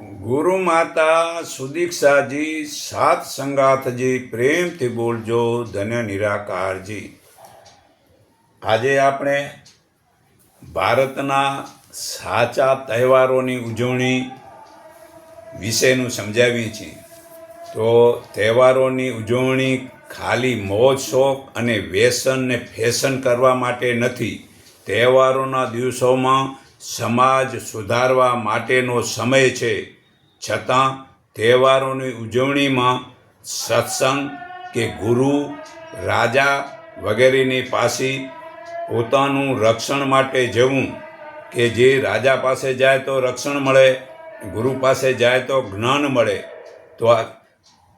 ગુરુ માતા સુદીક્ષાજી, સાત સંગાથજી, પ્રેમથી બોલજો, ધન્ય નિરાકારજી. આજે આપણે ભારતના સાચા તહેવારોની ઉજવણી વિશેનું સમજાવીએ છીએ. તો તહેવારોની ઉજવણી ખાલી મોજ, શોખ અને વ્યસન ફેશન કરવા માટે નથી. તહેવારોના દિવસોમાં સમાજ સુધારવા માટેનો સમય છે. છતાં તહેવારોની ઉજવણીમાં સત્સંગ કે ગુરુ, રાજા વગેરેની પાસે પોતાનું રક્ષણ માટે જવું કે જે રાજા પાસે જાય તો રક્ષણ મળે, ગુરુ પાસે જાય તો જ્ઞાન મળે. તો આ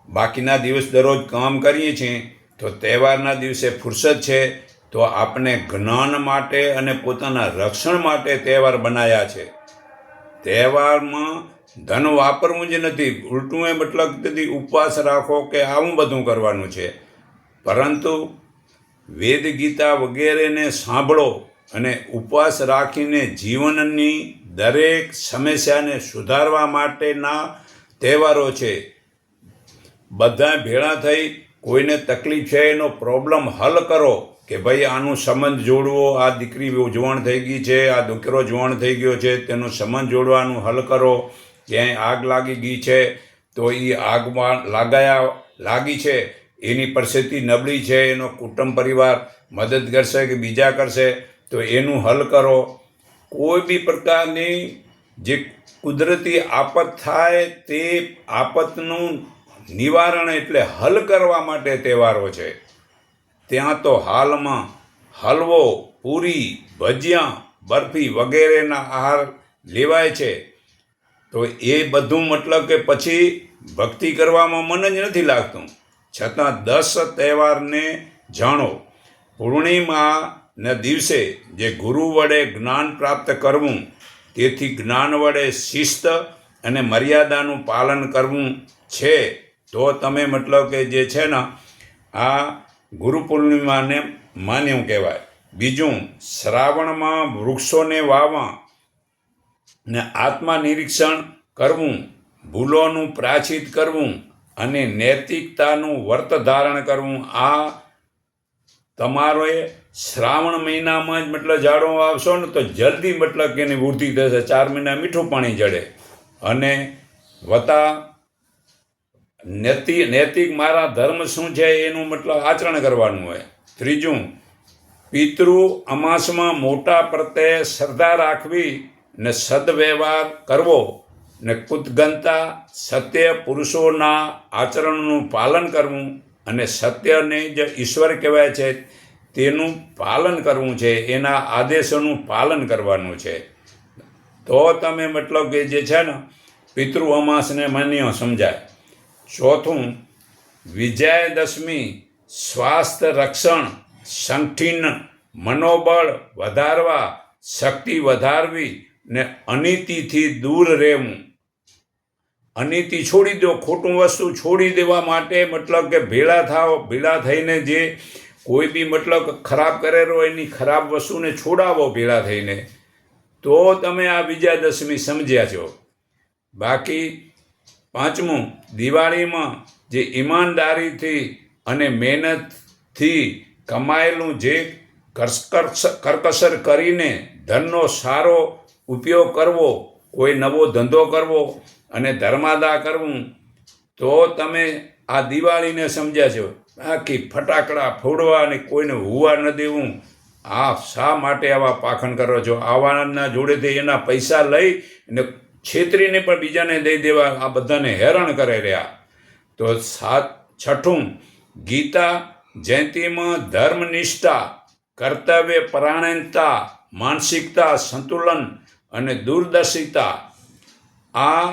બાકીના દિવસ દરરોજ કામ કરીએ છીએ તો તહેવારના દિવસે ફુરસદ છે. તો આપણે જ્ઞાન માટે અને પોતાના રક્ષણ માટે તહેવાર બનાવ્યા છે. તહેવારમાં ધન વાપરવું જ નથી, ઉલટું એ મતલબ ઉપવાસ રાખો કે આવું બધું કરવાનું છે. પરંતુ વેદ ગીતા વગેરેને સાંભળો અને ઉપવાસ રાખીને જીવનની દરેક સમસ્યાને સુધારવા માટેના તહેવારો છે. બધા ભેળા થઈ કોઈને તકલીફ છે, એનો પ્રોબ્લેમ હલ કરો. કે ભાઈ, આનું સંબંધ જોડવો, આ દીકરી ઉજવણ થઈ ગઈ છે, આ દીકરો જુવાણ થઈ ગયો છે, તેનું સંબંધ જોડવાનું હલ કરો. ક્યાંય આગ લાગી ગઈ છે, તો એ આગમાં લાગાયા, લાગી છે, એની પરિસ્થિતિ નબળી છે, એનો કુટુંબ પરિવાર મદદ કરશે કે બીજા કરશે, તો એનું હલ કરો. કોઈ બી પ્રકારની જે કુદરતી આફત થાય તે આફતનું નિવારણ એટલે હલ કરવા માટે તહેવારો છે. ત્યાં તો હાલમાં હલવો, પૂરી, ભજીયા, બરફી વગેરેના આહાર લેવાય છે. તો એ બધું મતલબ કે પછી ભક્તિ કરવામાં મન જ નથી લાગતું. છતાં દસ તહેવારને જાણો. પૂર્ણિમાના દિવસે જે ગુરુ વડે જ્ઞાન પ્રાપ્ત કરવું, તેથી જ્ઞાન વડે શિસ્ત અને મર્યાદાનું પાલન કરવું છે. તો તમે મતલબ કે જે છે ને, આ ગુરુ પૂર્ણિમાને માન્યું કહેવાય. બીજું, શ્રાવણમાં વૃક્ષોને વાવવા ને આત્મા નિરીક્ષણ કરવું, ભૂલોનું પ્રાચિત કરવું અને નૈતિકતાનું વર્ત ધારણ કરવું, આ તમારો એ શ્રાવણ મહિનામાં જ મતલબ જાડો આવશો ને તો જલ્દી મતલબ કે એની વૃદ્ધિ થશે, ચાર મહિના મીઠું પાણી જડે. અને વતા નૈતિ, નૈતિક મારા ધર્મ શું છે એનું મતલબ આચરણ કરવાનું હોય. ત્રીજું, પિતૃ અમાસમાં મોટા પ્રત્યે શ્રદ્ધા રાખવી ને સદવ્યવહાર કરવો ને કુદગંતા સત્ય પુરુષોના આચરણનું પાલન કરવું અને સત્યને જે ઈશ્વર કહેવાય છે તેનું પાલન કરવું છે, એના આદેશોનું પાલન કરવાનું છે. તો તમે મતલબ કે જે છે ને, પિતૃ અમાસને માન્ય સમજાય. ચોથું, વિજયાદશમી, સ્વાસ્થ્ય રક્ષણ, સંઠીન, મનોબળ વધારવા, શક્તિ વધારવી ને અનિતિથી દૂર રહેવું. અનિતિ છોડી દો, ખોટું વસ્તુ છોડી દેવા માટે મતલબ કે ભેળા થાઓ, ભેળા થઈને જે કોઈ બી મતલબ ખરાબ કરેલો એની ખરાબ વસ્તુને છોડાવો ભેળા થઈને. તો તમે આ વિજયાદશમી સમજ્યા છો. બાકી પાંચમું, દિવાળીમાં જે ઈમાનદારીથી અને મહેનતથી કમાયેલું જે કરકસ- કરકસર કરીને ધનનો સારો ઉપયોગ કરવો, કોઈ નવો ધંધો કરવો અને ધર્માદા કરવું, તો તમે આ દિવાળીને સમજ્યા છો. બાકી ફટાકડા ફોડવા અને કોઈને હુવા ન દેવું. આ શા માટે આવા પાખંડ કરો છો? આવાના જોડેથી એના પૈસા લઈ અને છેતરીને પણ બીજાને દઈ દેવા આ બધાને હેરાન કરે રહ્યા. તો સાત છઠ્ઠું, ગીતા જયંતીમાં ધર્મનિષ્ઠા, કર્તવ્ય પરાયણતા, માનસિકતા સંતુલન અને દૂરદર્શિતા. આ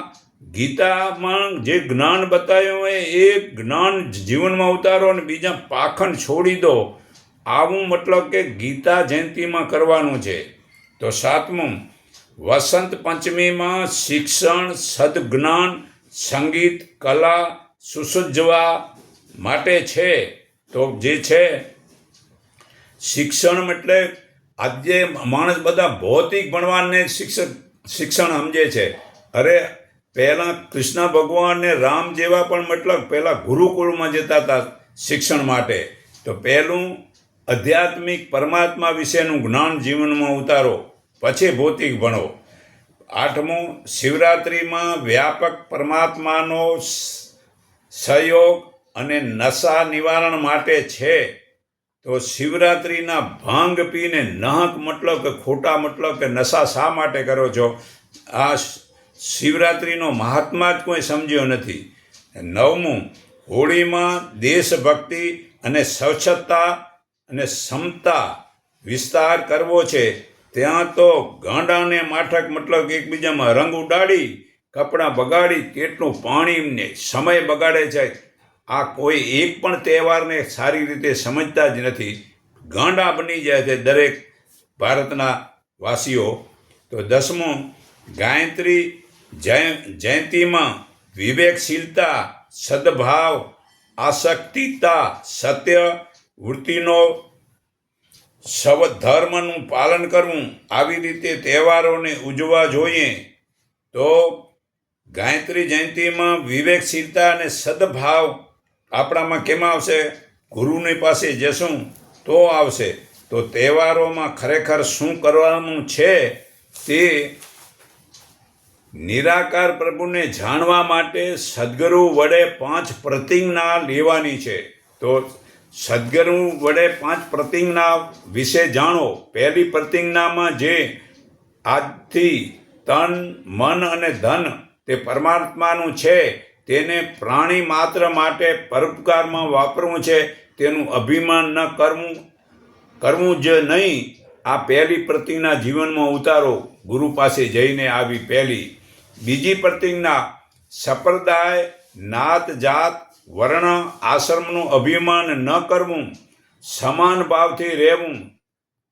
ગીતામાં જે જ્ઞાન બતાવ્યું હોય એ જ્ઞાન જીવનમાં ઉતારો અને બીજા પાખંડ છોડી દો. આવું મતલબ કે ગીતા જયંતીમાં કરવાનું છે. તો સાતમું વસંત પંચમીમાં શિક્ષણ, સદજ્ઞાન, સંગીત, કલા, સુસજ્જવા માટે છે. તો જે છે, શિક્ષણ એટલે આજે માણસ બધા ભૌતિક ભણવાને શિક્ષક શિક્ષણ સમજે છે. અરે, પહેલાં કૃષ્ણ ભગવાન ને રામ જેવા પણ મતલબ પહેલાં ગુરુકુળમાં જતા હતા શિક્ષણ માટે. તો પહેલું, આધ્યાત્મિક પરમાત્મા વિશેનું જ્ઞાન જીવનમાં ઉતારો. પછી ભૌતિક ભણો. આઠમું, શિવરાત્રિમાં વ્યાપક પરમાત્માનો સહયોગ અને નશા નિવારણ માટે છે. તો શિવરાત્રિના ભાંગ પીને નાહક મતલબ કે ખોટા મતલબ કે નશા શા માટે કરો છો? આ શિવરાત્રિનો મહાત્મા જ કોઈ સમજ્યો નથી. નવમું, હોળીમાં દેશભક્તિ અને સ્વચ્છતા અને સમતા વિસ્તાર કરવો છે. ત્યાં તો ગાંડાને માઠક મતલબ એકબીજામાં રંગ ઉડાડી, કપડાં બગાડી, કેટલું પાણીને સમય બગાડે છે. આ કોઈ એક પણ તહેવારને સારી રીતે સમજતા જ નથી. ગાંડા બની જાય છે દરેક ભારતના વાસીઓ. તો દસમું, ગાયત્રી જય, જયંતીમાં વિવેકશીલતા, સદભાવ, આસક્તિતા, સત્ય, વૃત્તિનો સવ ધર્મનું પાલન કરવું, આવી રીતે તહેવારોને ઉજવવા જોઈએ, તો ગાયત્રી જયંતીમાં વિવેકશીલતા અને સદભાવ આપણામાં કેમ આવશે? ગુરુની પાસે જશું તો આવશે. તો તહેવારોમાં ખરેખર શું કરવાનું છે તે નિરાકાર પ્રભુને જાણવા માટે સદગુરુ વડે પાંચ પ્રતિજ્ઞા લેવાની છે. તો સદગુરુ વડે પાંચ પ્રતિજ્ઞા વિશે જાણો. પહેલી પ્રતિજ્ઞામાં જે આજથી તન, મન અને ધન તે પરમાત્માનું છે, તેને પ્રાણી માત્ર માટે પરોપકારમાં વાપરવું છે, તેનું અભિમાન ન કરવું કરવું જ નહીં. આ પહેલી પ્રતિજ્ઞા જીવનમાં ઉતારો. ગુરુ પાસે જઈને આવી પહેલી. બીજી પ્રતિજ્ઞા, સંપ્રદાય નાત જાત વર્ણ આશ્રમનું અભિમાન ન કરવું, સમાન ભાવથી રહેવું.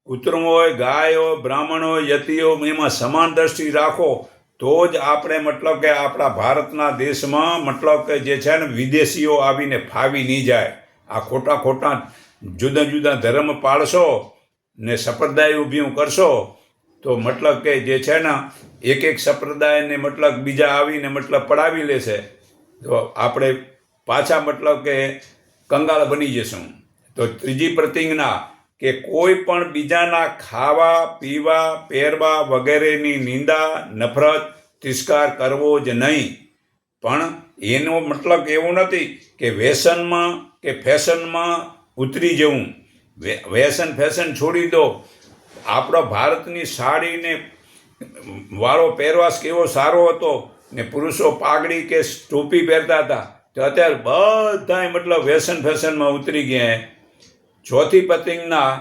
કૂતરું હોય, ગાય હોય, બ્રાહ્મણ હોય યતિઓ એમાં સમાન દ્રષ્ટિ રાખો, તો જ આપણે મતલબ કે આપણા ભારતના દેશમાં મતલબ કે જે છે ને વિદેશીઓ આવીને ફાવી નહીં જાય. આ ખોટા ખોટા જુદા જુદા ધર્મ પાળશો ને સંપ્રદાય ઊભી કરશો, તો મતલબ કે જે છે ને એક એક સંપ્રદાયને મતલબ બીજા આવીને મતલબ પડાવી લેશે. આપણે પાછા મતલબ કે કંગાળ બની જશું. તો ત્રીજી પ્રતિજ્ઞા કે કોઈ પણ બીજાના ખાવા, પીવા, પહેરવા વગેરેની નિંદા, નફરત તિરસ્કાર કરવો જ નહીં. પણ એનો મતલબ એવું નથી કે વ્યસનમાં કે ફેશનમાં ઉતરી જવું. વેસન ફેશન છોડી દો. આપણો ભારતની સાડીને વાળો પહેરવાશ કેવો સારો હતો? ને પુરુષો પાઘડી કે ટોપી પહેરતા હતા, તો અત્યારે બધાય મતલબ વેસન ફેશનમાં ઉતરી ગયા ચોથી પતિંગના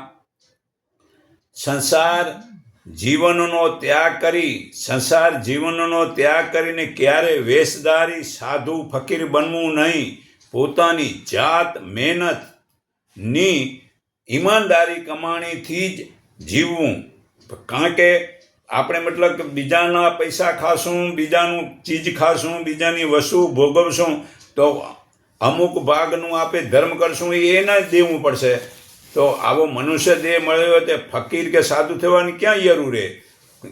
સંસાર જીવનનો ત્યાગ કરી, સંસાર જીવનનો ત્યાગ કરીને ક્યારે વેશધારી સાધુ ફકીર બનવું નહીં, પોતાની જાત મહેનતની ઈમાનદારી કમાણીથી જ જીવવું. કારણ કે આપણે મતલબ કે બીજાના પૈસા ખાશું, બીજાનું ચીજ ખાશું, બીજાની વસ્તુ ભોગવશું, તો અમુક ભાગનું આપણે ધર્મ કરશું એના દેવું પડશે. તો આવો મનુષ્ય દેહ મળ્યો તે ફકીર કે સાધુ થવાની ક્યાં જરૂર રહે?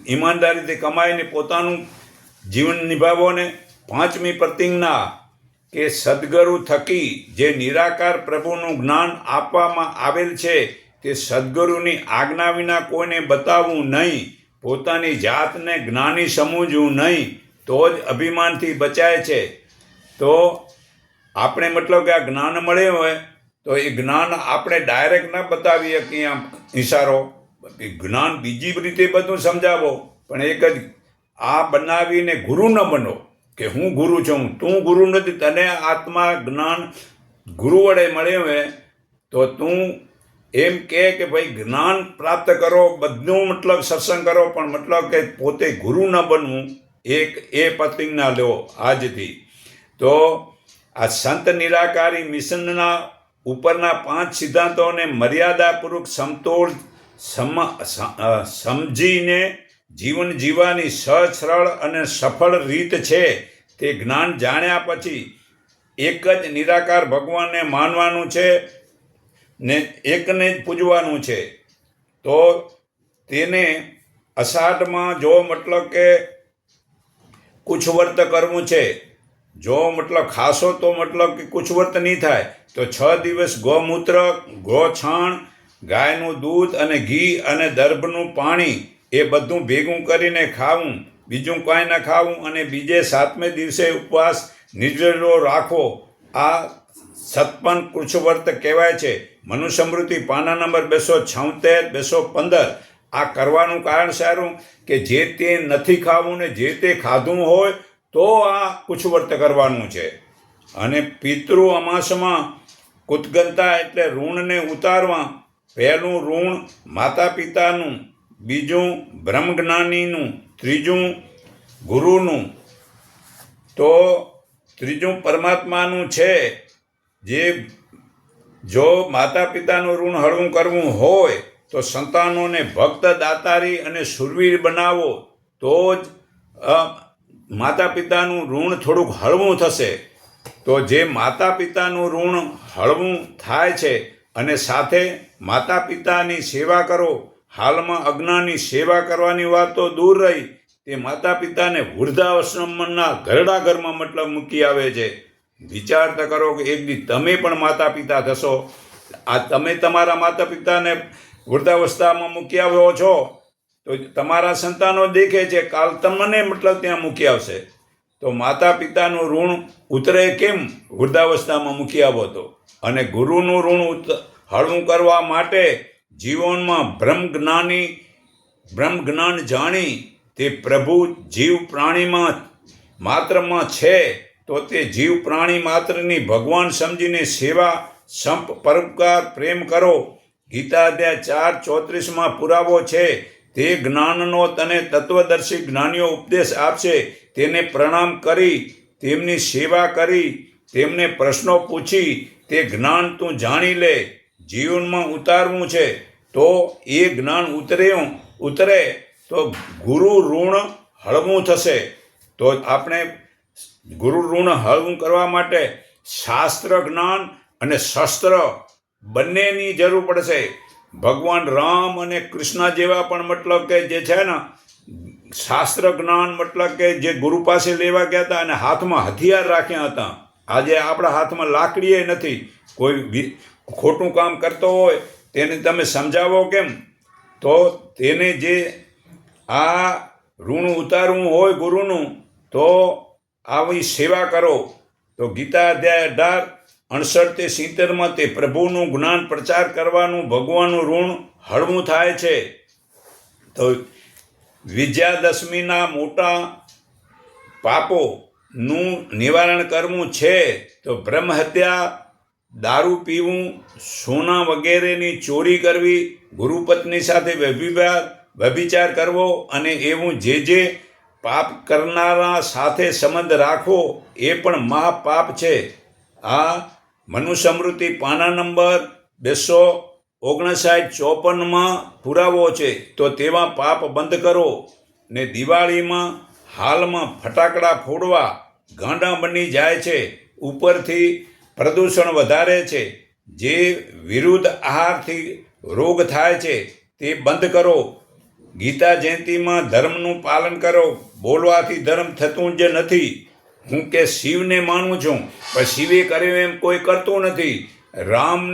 ઈમાનદારીથી કમાઈને પોતાનું જીવન નિભાવો ને પાંચમી પ્રતિજ્ઞા કે સદગુરુ થકી જે નિરાકાર પ્રભુનું જ્ઞાન આપવામાં આવેલ છે તે સદગુરુની આજ્ઞા વિના કોઈને બતાવવું નહીં. પોતાની જાતને જ્ઞાની સમજવું નહીં, તો જ અભિમાનથી બચાય છે. તો આપણે મતલબ કે આ જ્ઞાન મળે હોય, તો એ જ્ઞાન આપણે ડાયરેક્ટ ના બતાવીએ કે આમ ઈશારો એ જ્ઞાન બીજી રીતે બધું સમજાવો, પણ એક જ આ બનાવીને ગુરુ ન બનો કે હું ગુરુ છું, તું ગુરુ નથી, તને આત્મા જ્ઞાન ગુરુ વડે મળ્યો હોય, તો તું એમ કે કે ભાઈ જ્ઞાન પ્રાપ્ત કરો બધું મતલબ સત્સંગ કરો, પણ મતલબ કે પોતે ગુરુ ન બનવું, એક એ પ્રતિજ્ઞા લો આજથી. તો આ સંત નિરાકારી મિશનના ઉપરના પાંચ સિદ્ધાંતોને મર્યાદાપૂર્વક સમતોલ સમ સમજીને જીવન જીવવાની સહજ સરળ અને સફળ રીત છે તે જ્ઞાન જાણ્યા પછી એક જ નિરાકાર ભગવાનને માનવાનું છે ને એકને જ પૂજવાનું છે. તો તેને અષાઢમાં જો મતલબ કે કુછવર્ત કરવું છે, જો મતલબ ખાશો તો મતલબ કે કુછવર્ત નહીં થાય, તો છ દિવસ ગૌમૂત્ર, ગોછાણ, ગાયનું દૂધ અને ઘી અને દર્ભનું પાણી એ બધું ભેગું કરીને ખાવું, બીજું કાંઈ ન ખાવું અને બીજે સાતમે દિવસે ઉપવાસ નિર્જરો રાખો. આ સતપન કૃષવર્ત કહેવાય છે. મનુસ્મૃતિ પાના નંબર બેસો છોતેર બેસો પંદર. આ કરવાનું કારણ સારું કે જે તે નથી ખાવું ને જે તે ખાધું હોય તો આ કુછવર્ત કરવાનું છે. અને પિતૃ અમાસમાં કુતગંતા એટલે ઋણને ઉતારવા, પહેલું ઋણ માતા પિતાનું બીજું બ્રહ્મજ્ઞાનીનું, ત્રીજું ગુરુનું. તો ત્રીજું પરમાત્માનું છે. જે જો માતા પિતાનું ઋણ હળવું કરવું હોય, તો સંતાનોને ભક્ત દાતારી અને સુરવીર બનાવો, તો જ માતા પિતાનું ઋણ થોડુંક હળવું થશે. તો જે માતા પિતાનું ઋણ હળવું થાય છે અને સાથે માતા પિતાની સેવા કરો, હાલમાં અજ્ઞાની સેવા કરવાની વાત તો દૂર રહી, તે માતા પિતાને વૃદ્ધાશ્રમના ઘરડા ઘરમાં મતલબ મૂકી આવે છે. વિચાર તો કરો કે એક દી તમે પણ માતા પિતા થશો. આ તમે તમારા માતા પિતાને વૃદ્ધાવસ્થામાં મૂકી આવ્યો છો, તો તમારા સંતાનો દેખે છે કાલ તમને મતલબ ત્યાં મૂકી આવશે. તો માતા પિતાનું ઋણ ઉતરે કેમ? વૃદ્ધાવસ્થામાં મૂકી આવો તો. અને ગુરુનું ઋણ હળવું કરવા માટે જીવનમાં બ્રહ્મ જ્ઞાની, બ્રહ્મ જ્ઞાન જાણી તે પ્રભુ જીવ પ્રાણીમાં માત્રમાં છે. તો તે જીવ પ્રાણી માત્રની ભગવાન સમજીને સેવા, સંપ, પરોપકાર, પ્રેમ કરો. ગીતા અધ્યાય ચાર, ચોત્રીસમાં પુરાવો છે, તે જ્ઞાનનો તને તત્વદર્શી જ્ઞાનીઓ ઉપદેશ આપશે. તેને પ્રણામ કરી, તેમની સેવા કરી, તેમને પ્રશ્નો પૂછી, તે જ્ઞાન તું જાણી લે. જીવનમાં ઉતારવું છે, તો એ જ્ઞાન ઉતર્યું ઉતરે, તો ગુરુ ઋણ હળવું થશે. તો આપણે ગુરુ ઋણ હળવું કરવા માટે શાસ્ત્ર જ્ઞાન અને શસ્ત્ર બંનેની જરૂર પડશે. ભગવાન રામ અને કૃષ્ણ જેવા પણ મતલબ કે જે છે ને, શાસ્ત્ર જ્ઞાન મતલબ કે જે ગુરુ પાસે લેવા ગયા હતા અને હાથમાં હથિયાર રાખ્યા હતા. આજે આપણા હાથમાં લાકડીએ નથી. કોઈ ખોટું કામ કરતો હોય તેને તમે સમજાવો કેમ? તો તેને જે આ ઋણ ઉતારવું હોય ગુરુનું, તો આવી સેવા કરો, તો ગીતા અધ્યાય અઢાર અડસઠ તે સિત્તેરમાં તે પ્રભુનું જ્ઞાન પ્રચાર કરવાનું ભગવાનનું ઋણ હળવું થાય છે. તો વિજયાદશમીના મોટા પાપોનું નિવારણ કરવું છે, તો બ્રહ્મહત્યા, દારૂ પીવું, સોના વગેરેની ચોરી કરવી, ગુરુપત્ની સાથે વ્યભિવાદ વ્યભિચાર કરવો અને એવું જે જે પાપ કરનારા સાથે સંબંધ રાખવો એ પણ મહા પાપ છે. આ મનુસ્મૃતિ પાના નંબર બેસો ઓગણસાઠ ચોપનમાં પુરાવો છે. તો તેવા પાપ બંધ કરો ને દિવાળીમાં હાલમાં ફટાકડા ફોડવા ગાંડા બની જાય છે. ઉપરથી પ્રદૂષણ વધારે છે. જે વિરુદ્ધ આહારથી રોગ થાય છે, તે બંધ કરો. ગીતા જયંતીમાં ધર્મનું પાલન કરો. બોલવાથી ધર્મ થતું જ નથી. હું કે શિવને માનું છું, પણ શિવે કર્યું એમ કોઈ કરતું નથી. રામ,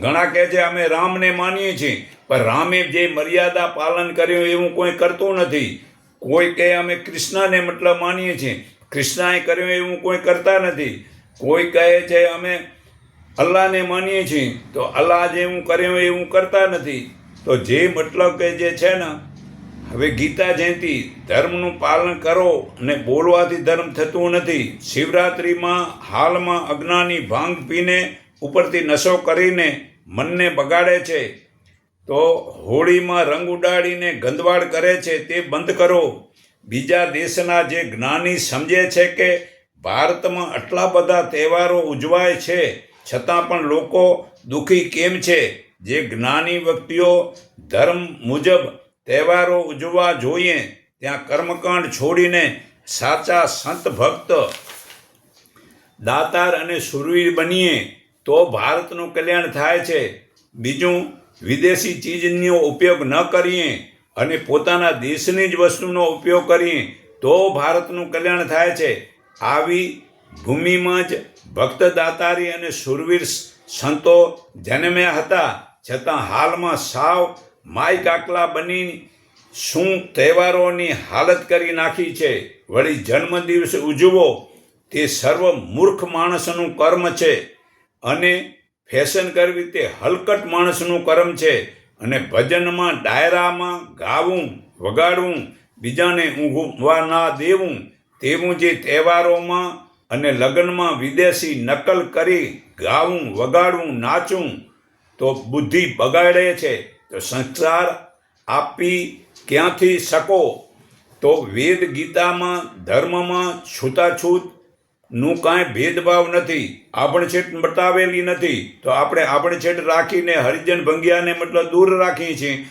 ઘણા કહે છે અમે રામને માનીએ છીએ, પણ રામે જે મર્યાદા પાલન કર્યું એવું કોઈ કરતું નથી. કોઈ કહે અમે કૃષ્ણને મતલબ માનીએ છીએ, કૃષ્ણાએ કર્યું એવું કોઈ કરતા નથી. કોઈ કહે છે અમે અલ્લાહને માનીએ છીએ, તો અલ્લાહ જેવું કર્યું એવું કરતા નથી. તો જે મતલબ કે જે છે ને, હવે ગીતા જયંતિ, ધર્મનું પાલન કરો અને બોલવાથી ધર્મ થતું નથી. શિવરાત્રિમાં હાલમાં અજ્ઞાની ભાંગ પીને ઉપરથી નશો કરીને મનને બગાડે છે. તો હોળીમાં રંગ ઉડાડીને ગંદવાડ કરે છે તે બંધ કરો. બીજા દેશના જે જ્ઞાની સમજે છે કે ભારતમાં આટલા બધા તહેવારો ઉજવાય છે, છતાં પણ લોકો દુઃખી કેમ છે? જે જ્ઞાની વ્યક્તિઓ ધર્મ મુજબ તહેવારો ઉજવવા જોઈએ, ત્યાં કર્મકાંડ છોડીને સાચા સંત ભક્ત દાતાર અને સુરવીર બનીએ તો ભારતનું કલ્યાણ થાય છે. બીજું, વિદેશી ચીજનો ઉપયોગ ન કરીએ અને પોતાના દેશની જ વસ્તુનો ઉપયોગ કરીએ તો ભારતનું કલ્યાણ થાય છે. આવી ભૂમિમાં જ ભક્ત દાતારી અને સુરવીર સંતો જન્મ્યા હતા. છતાં હાલમાં સાવ માય કાકલા બની શું તહેવારોની હાલત કરી નાખી છે? વળી જન્મદિવસ ઉજવો, તે સર્વ મૂર્ખ માણસનું કર્મ છે અને ફેશન કરવી તે હલકટ માણસનું કર્મ છે અને ભજનમાં ડાયરામાં ગાવું, વગાડવું, બીજાને ઊંઘવા ના દેવું, તેવું જે તહેવારોમાં અને લગ્નમાં વિદેશી નકલ કરી ગાવું, વગાડવું, નાચવું તો બુદ્ધિ બગાડે છે. તો સંસ્કાર આપી ક્યાંથી શકો? તો વેદ ગીતામાં, ધર્મમાં છૂતાછૂતનું કાંઈ ભેદભાવ નથી. આપણે છેટ બતાવેલી નથી. તો આપણે આપણે છેટ રાખીને હરિજન ભંગિયાને મતલબ દૂર રાખીએ છીએ.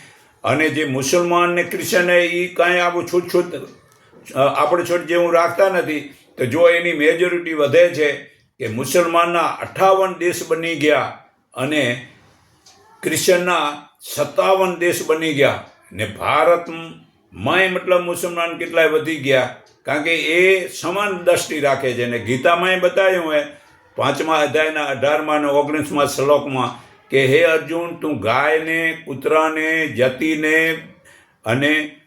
અને જે મુસલમાન ને ક્રિશ્ચન એ કાંઈ આવું છૂટ છૂટ આપણે છોટ જેવું રાખતા નથી. તો જો એની મેજોરિટી વધે છે કે મુસલમાનના અઠાવન દેશ બની ગયા અને ક્રિશ્ચનના સત્તાવન દેશ બની ગયા ને ભારતમાંય મતલબ મુસલમાન કેટલાય વધી ગયા. કારણ કે એ સમાન દ્રષ્ટિ રાખે છે ને ગીતામાંય બતાવ્યું હોય, પાંચમા અધ્યાયના અઢારમાં અને ઓગણીસમાં શ્લોકમાં કે, હે અર્જુન, તું ગાયને, કૂતરાને, જતીને અને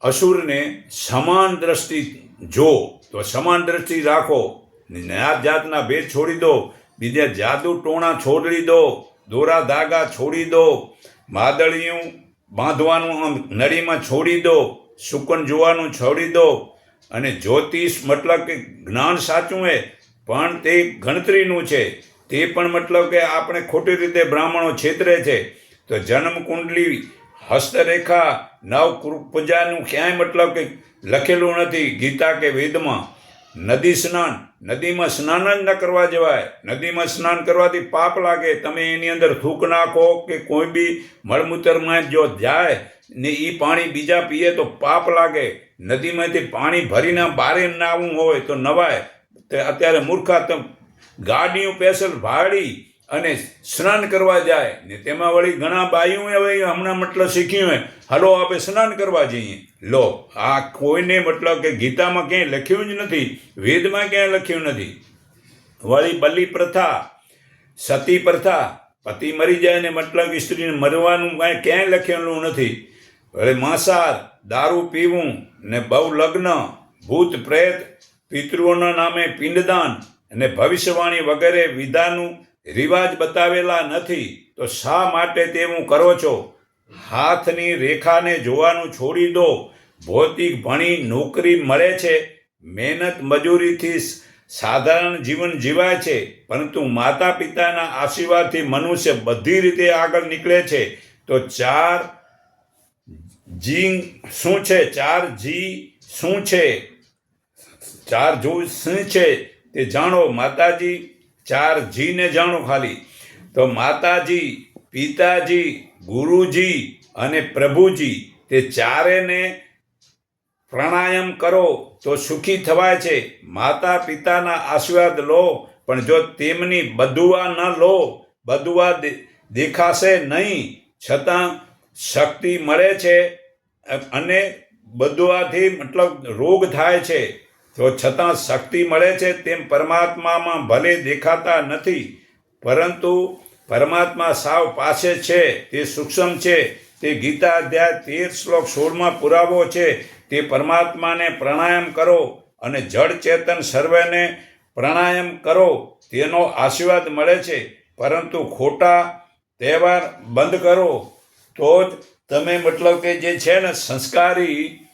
અસુરને સમાન દ્રષ્ટિ જો, તો સમાન દ્રષ્ટિ રાખો. નાત જાતના ભેદ છોડી દો. બીજા જાદુ ટોણા છોડી દો. દોરા ધાગા છોડી દો, માદળિયું બાંધવાનું નળીમાં છોડી દો શુકન જોવાનું છોડી દો અને જ્યોતિષ મતલબ કે જ્ઞાન સાચું હે, પણ તે ગણતરીનું છે. તે પણ મતલબ કે આપણે ખોટી રીતે બ્રાહ્મણો છેતરે છે. તો જન્મ કુંડલી હસ્તરેખા નવ પૂજાનું ક્યાંય મતલબ કે લખેલું નથી ગીતા કે વેદમાં. નદી સ્નાન નદીમાં સ્નાન જ ન કરવા જવાય. નદીમાં સ્નાન કરવાથી પાપ લાગે. તમે એની અંદર થૂક નાખો કે કોઈ બી મળમૂતરમાં જો જાય ને એ પાણી બીજા પીએ તો પાપ લાગે. નદીમાંથી પાણી ભરીને બારે નાવું હોય તો નવાય. તે અત્યારે મૂર્ખા ગાડીઓ પેસર ભાડી અને સ્નાન કરવા જાય ને તેમાં વળી ઘણા બાયું હવે હમણાં મતલબ શીખ્યું હોય. હાલો, આપણે સ્નાન કરવા જઈએ. લો, આ કોઈને મતલબ કે ગીતામાં ક્યાંય લખ્યું જ નથી, વેદમાં ક્યાંય લખ્યું નથી. વળી બલિ પ્રથા, સતી પ્રથા, પતિ મરી જાય ને મતલબ સ્ત્રીને મરવાનું કાંઈ ક્યાંય લખેલું નથી. વળી માંસાર દારૂ પીવું ને બહુ લગ્ન, ભૂત પ્રેત, પિતૃઓના નામે પિંડદાન અને ભવિષ્યવાણી વગેરે વિધાનું રિવાજ બતાવેલા નથી, તો શા માટે તેવું કરો છો? હાથની રેખાને જોવાનું છોડી દો. ભૌતિક ભણી નોકરી મળે છે. મહેનત મજૂરીથી સાધારણ જીવન જીવાય છે. પરંતુ માતા પિતાના આશીર્વાદથી મનુષ્ય બધી રીતે આગળ નીકળે છે. તો ચાર જી શું છે? ચાર જી શું છે? ચાર જો શું છે? તે જાણો માતાજી. ચાર જીને જાણો ખાલી. તો માતાજી, પિતાજી, ગુરુજી અને પ્રભુજી, તે ચારેને પ્રાણાયામ કરો તો સુખી થવાય છે. માતા પિતાના આશીર્વાદ લો, પણ જો તેમની બદુઆ ન લો, બદુઆ દેખાશે નહીં. છતાં શક્તિ મળે છે અને બદુઆથી મતલબ રોગ થાય છે. તો છતાં શક્તિ મળે છે તેમ પરમાત્મામાં ભલે દેખાતા નથી, પરંતુ પરમાત્મા સાવ પાસે છે, તે સૂક્ષ્મ છે, તે ગીતા અધ્યાય તેર શ્લોક સોળમાં પુરાવો છે, તે પરમાત્માને પ્રાણાયામ કરો અને જળ ચેતન સર્વેને પ્રાણાયામ કરો, તેનો આશીર્વાદ મળે છે. પરંતુ ખોટા તહેવાર બંધ કરો, તો જ તમે મતલબ કે જે છે ને સંસ્કારી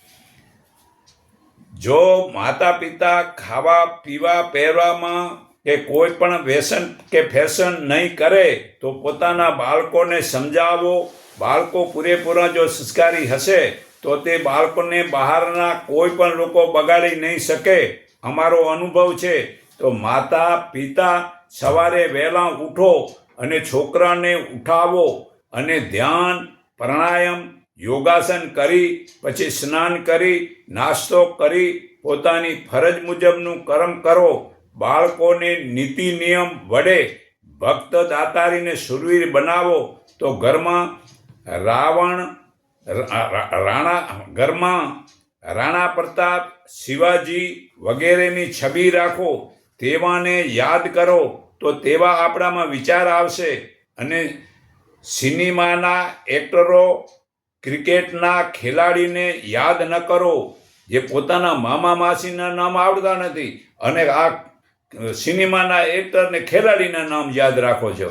જો માતા પિતા ખાવા, પીવા, પહેરવામાં કે કોઈ પણ વ્યસન કે ફેશન નહીં કરે, તો પોતાના બાળકોને સમજાવો. બાળકો પૂરેપૂરા જો સંસ્કારી હશે, તો તે બાળકોને બહારના કોઈ પણ લોકો બગાડી નહીં શકે. અમારો અનુભવ છે, તો માતા, પિતા સવારે વહેલા ઉઠો અને છોકરાને ઉઠાવો અને ધ્યાન, પ્રાણાયામ યોગાસન કરી, પછી સ્નાન કરી, નાસ્તો કરી, પોતાની ફરજ મુજબનું કર્મ કરો. બાળકોને નીતિ નિયમ વડે ભક્ત દાતારીને સુરવીર બનાવો. તો ઘરમાં રાવણ રાણા, ઘરમાં રાણા પ્રતાપ, શિવાજી વગેરેની છબી રાખો. તેવાને યાદ કરો. તો તેવા આપણામાં વિચાર આવશે. અને સિનેમાના એક્ટરો ક્રિકેટના ખેલાડીને યાદ ન કરો, જે પોતાના મામા માસીના નામ આવડતા નથી અને આ સિનેમાના એક્ટરને ખેલાડીના નામ યાદ રાખો છો.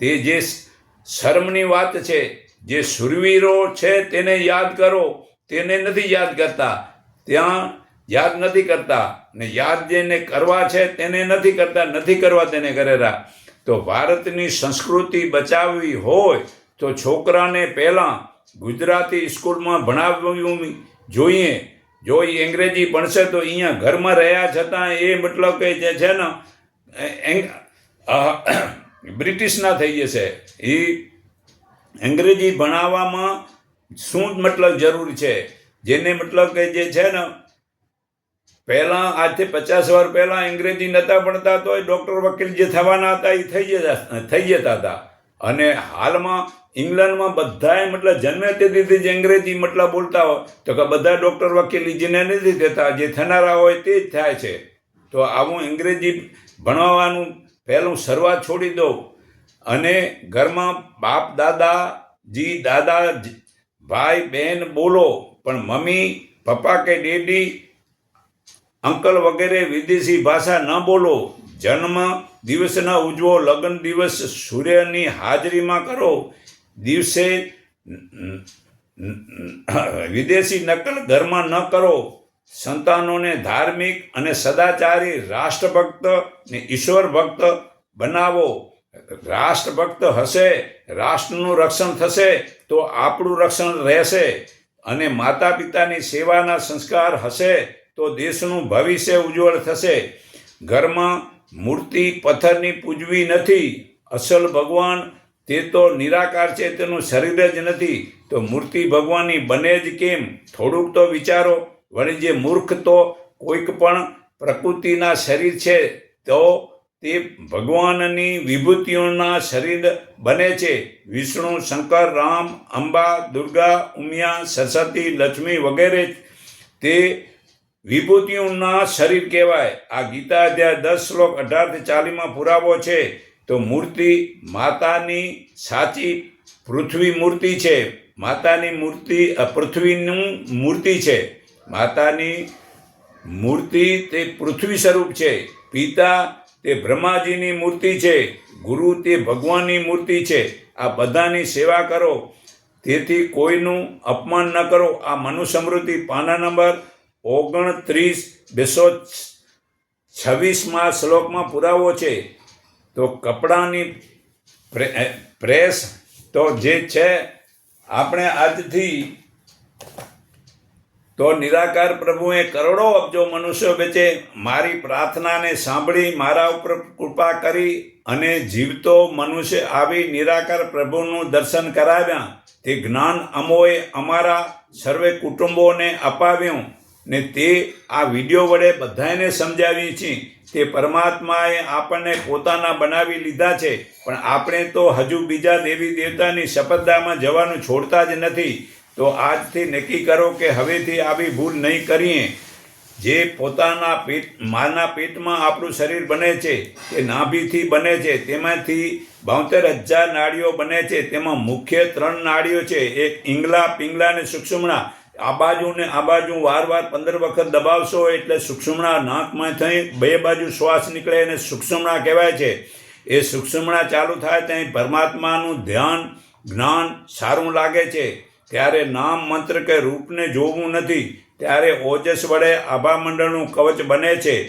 તે જે શર્મની વાત છે, જે સુરવીરો છે તેને યાદ કરો. તેને નથી યાદ કરતા. ત્યાં યાદ નથી કરતા ને યાદ જેને કરવા છે તેને નથી કરતા, નથી કરવા તેને કરેલા તો ભારતની સંસ્કૃતિ બચાવવી હોય તો છોકરાને પહેલાં ગુજરાતી સ્કૂલમાં ભણાવવું જોઈએ. જો એ અંગ્રેજી ભણશે તો અહીંયા ઘરમાં રહ્યા છતાં એ મતલબ કે જે છે ને બ્રિટિશના થઈ જશે. એ અંગ્રેજી ભણાવવામાં શું મતલબ જરૂર છે? જેને મતલબ કે જે છે ને, પહેલાં આજથી પચાસ વર્ષ પહેલાં અંગ્રેજી નહોતા ભણતા તો ડૉક્ટર વકીલ જે થવાના હતા એ થઈ જતા થઈ જતા હતા. અને હાલમાં ઇંગ્લેન્ડમાં બધાએ મતલબ જન્મે તે દીધી જ અંગ્રેજી મતલબ બોલતા હોય, તો કે બધા ડૉક્ટર વકીલ જેને નથી થતા જે થનારા હોય તે જ થાય છે. તો આવું અંગ્રેજી ભણાવવાનું પહેલું શરૂઆત છોડી દો અને ઘરમાં બાપ, દાદા, જી, દાદા ભાઈ બહેન બોલો, પણ મમ્મી, પપ્પા કે ડેડી, અંકલ વગેરે વિદેશી ભાષા ન બોલો. જન્મ દિવસના ઉજવો લગ્ન દિવસ સૂર્યની હાજરીમાં કરો. દિવસે વિદેશી નકલ ઘરમાં ન કરો. સંતાનોને ધાર્મિક અને સદાચારી રાષ્ટ્રભક્ત ને ઈશ્વર ભક્ત બનાવો. રાષ્ટ્રભક્ત હશે, રાષ્ટ્રનું રક્ષણ થશે તો આપણું રક્ષણ રહેશે અને માતા પિતાની સેવાના સંસ્કાર હશે તો દેશનું ભવિષ્ય ઉજ્જવળ થશે. ઘરમાં મૂર્તિ પથ્થરની પૂજવી નથી. અસલ ભગવાન તે તો નિરાકાર છે, તેનું શરીર જ નથી. તો મૂર્તિ ભગવાનની બને જ કેમ? થોડુંક તો વિચારો. વળી જે મૂર્ખ તો કોઈક પણ પ્રકૃતિના શરીર છે, તો તે ભગવાનની વિભૂતિઓના શરીર બને છે. વિષ્ણુ, શંકર, રામ, અંબા, દુર્ગા, ઉમિયા, સરસ્વતી, લક્ષ્મી વગેરે તે વિભૂતિઓના શરીર કહેવાય. આ ગીતા અધ્યાય દસ શ્લોક અઢારથી ચાલીસમાં પુરાવો છે. તો મૂર્તિ માતાની સાચી પૃથ્વી મૂર્તિ છે. માતાની મૂર્તિ પૃથ્વીનું મૂર્તિ છે. માતાની મૂર્તિ તે પૃથ્વી સ્વરૂપ છે. પિતા તે બ્રહ્માજીની મૂર્તિ છે. ગુરુ તે ભગવાનની મૂર્તિ છે. આ બધાની સેવા કરો. તેથી કોઈનું અપમાન ન કરો. આ મનુસ્મૃતિ, પાના નંબર ઓગણત્રીસ બેસો છવ્વીસમાં શ્લોકમાં પુરાવો છે. તો કપડાની પ્રે- પ્રેસ તો જે છે, આપણે આજથી તો નિરાકાર પ્રભુએ કરોડો અબજો મનુષ્યો વચ્ચે મારી પ્રાર્થનાને સાંભળી, મારા ઉપર કૃપા કરી અને જીવતો મનુષ્ય આવી નિરાકાર પ્રભુનું દર્શન કરાવ્યા. તે જ્ઞાન અમોએ અમારા સર્વે કુટુંબોને અપાવ્યું. ને તે આ વીડિયો વડે બધાને સમજાવીએ છીએ. તે પરમાત્માએ આપણને પોતાના બનાવી લીધા છે, પણ આપણે તો હજુ બીજા દેવી દેવતાની શપથદામાં જવાનું છોડતા જ નથી. તો આજથી નક્કી કરો કે હવેથી આવી ભૂલ નહીં કરીએ. જે પોતાના પેટ, માના પેટમાં આપણું શરીર બને છે, તે નાભીથી બને છે, તેમાંથી બોતેર હજાર નાડીઓ બને છે, તેમાં મુખ્ય ત્રણ નાડીઓ છે, એક ઈંગલા, પિંગલા અને સુક્ષુમણા. આ બાજુ ને આ બાજુ વાર વાર પંદર વખત દબાવશો એટલે સુક્ષુમણા નાકમાં થઈ બે બાજુ શ્વાસ નીકળે અને સુક્ષમણા કહેવાય છે. એ સુક્ષમણા ચાલુ થાય ત્યાં પરમાત્માનું ધ્યાન, જ્ઞાન સારું લાગે છે. ત્યારે નામ મંત્ર કે રૂપને જોવું નથી, ત્યારે ઓજસ વડે આભા મંડળનું કવચ બને છે.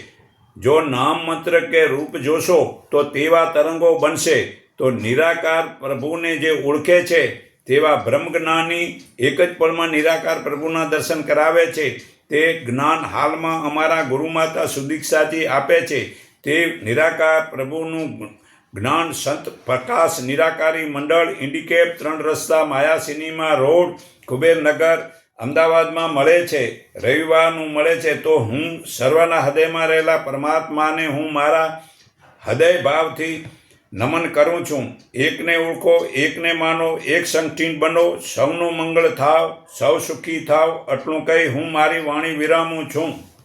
જો નામ મંત્ર કે રૂપ જોશો, તો તેવા તરંગો બનશે. તો નિરાકાર પ્રભુને જે ઓળખે છે તેવા બ્રહ્મજ્ઞાની એક જ પળમાં નિરાકાર પ્રભુના દર્શન કરાવે છે. તે જ્ઞાન હાલમાં અમારા ગુરુમાતા સુદીક્ષાજી આપે છે. તે નિરાકાર પ્રભુનું જ્ઞાન સંત પ્રકાશ નિરાકારી મંડળ, ઇન્ડિકેપ ત્રણ રસ્તા, માયા સિનેમા રોડ, કુબેરનગર અમદાવાદમાં મળે છે. રવિવારનું મળે છે તો હું સર્વના હૃદયમાં રહેલા પરમાત્માને હું મારા હૃદય ભાવથી નમન કરું છું. એકને ઓળખો, એકને માનો, એક સંગઠીન બનો. સૌનું મંગળ થાવ, સૌ સુખી થાવ. આટલું કહી હું મારી વાણી વિરામું છું.